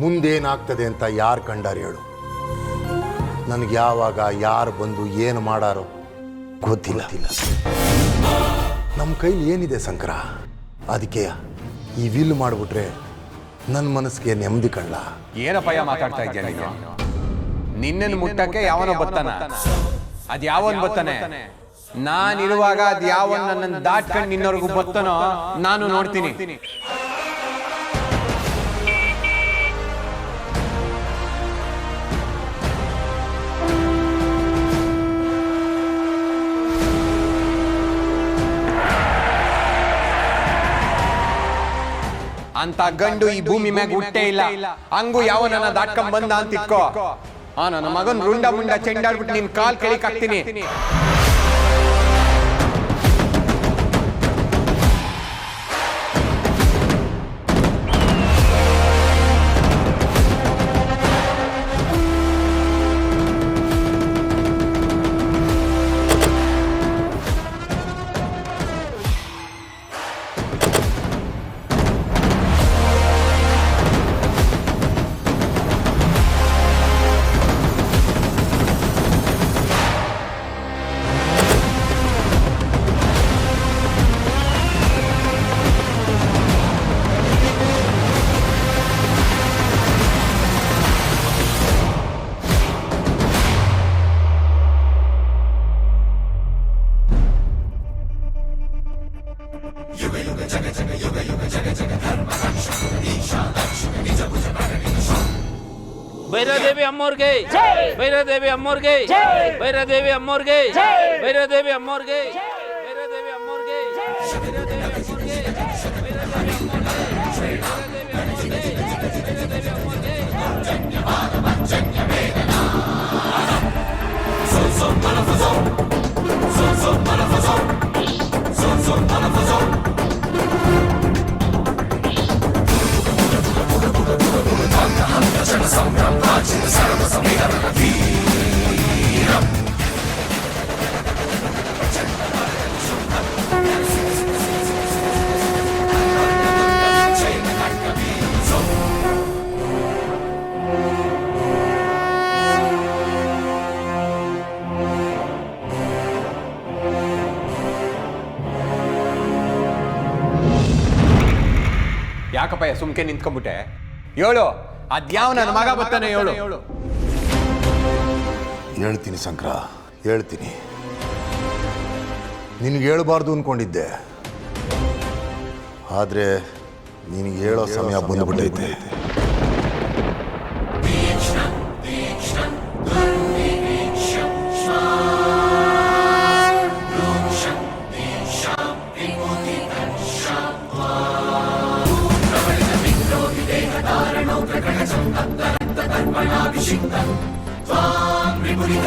ಮುಂದೇನಾಗ್ತದೆ ಅಂತ ಯಾರು ಕಂಡಾರು ಹೇಳು. ನನಗೆ ಯಾವಾಗ ಯಾರು ಬಂದು ಏನು ಮಾಡಾರೋ ಗೊತ್ತಿಲ್ಲ. ನಮ್ಮ ಕೈಲಿ ಏನಿದೆ ಸಂಕ್ರ ಅದಕ್ಕೆ ಈ ವಿಲ್ ಮಾಡಿಬಿಟ್ರೆ ನನ್ನ ಮನಸ್ಸಿಗೆ ನೆಮ್ಮದಿ ಕಳ್ಳ ಏನಪ್ಪಯ್ಯ ಮಾತಾಡ್ತಾ ಇದ್ದೀಯ ನೀನು? ನಿನ್ನನ್ನು ಮುಟ್ಟಕ್ಕೆ ಯಾವನೋ ಬತ್ತಾನ? ಅದ್ ಯಾವನ್ ಬತ್ತಾನೆ? ನಾನಿರುವಾಗ ಅದ್ ಯಾವನ್ ನನ್ನ ದಾಟ್ಕೊಂಡು ನಿನ್ನವರೆಗೂ ಬತ್ತನೋ? ನಾನು ನೋಡ್ತೀನಿ. ಅಂತ ಗಂಡು ಈ ಭೂಮಿ ಮ್ಯಾಗ ಹುಟ್ಟೆ ಇಲ್ಲ. ಹಂಗು ಯಾವ ನನ್ನ ದಾಟ್ಕೊಂಡ್ ಬಂದ ಅಂತ ಇಟ್ಕೋ. ಆ ನನ್ನ ಮಗನ್ ರುಂಡ ಮುಂಡ ಚೆಂಡಾಡ್ಬಿಟ್ಟು ನಿನ್ ಕಾಲ್ ಕೆಳಕ್ ಹಾಕ್ತೀನಿ. భైరాదేవి అమ్మోర్గే. భైరాదేవి అమ్మోర్గే. భైరాదేవి అమ్మోర్గే. భైరాదేవి అమ్మోర్గే. భైరాదేవి అమ్మోర్గే. భైరాదేవి ಯಾಕಪ್ಪಯ್ಯ ಸುಮ್ಕೆ ನಿಂತ್ಕೊಂಡ್ಬಿಟ್ಟೆ? ಹೇಳು ಅದ್ಯಾವ ನನ್ನ ಮಗ ಬರ್ತಾನೆ ಹೇಳು ಹೇಳ್ತೀನಿ ಶಂಕರ ಹೇಳ್ತೀನಿ. ನಿನಗೆ ಹೇಳ್ಬಾರ್ದು ಅನ್ಕೊಂಡಿದ್ದೆ. ಆದರೆ ನಿನಗೆ ಹೇಳೋ ಸಮಯ ಬಂದ್ಬಿಟ್ಟೈತೆ. तत्तरक्ततर्पणाभिषिक्तम् त्वाम् विपुलित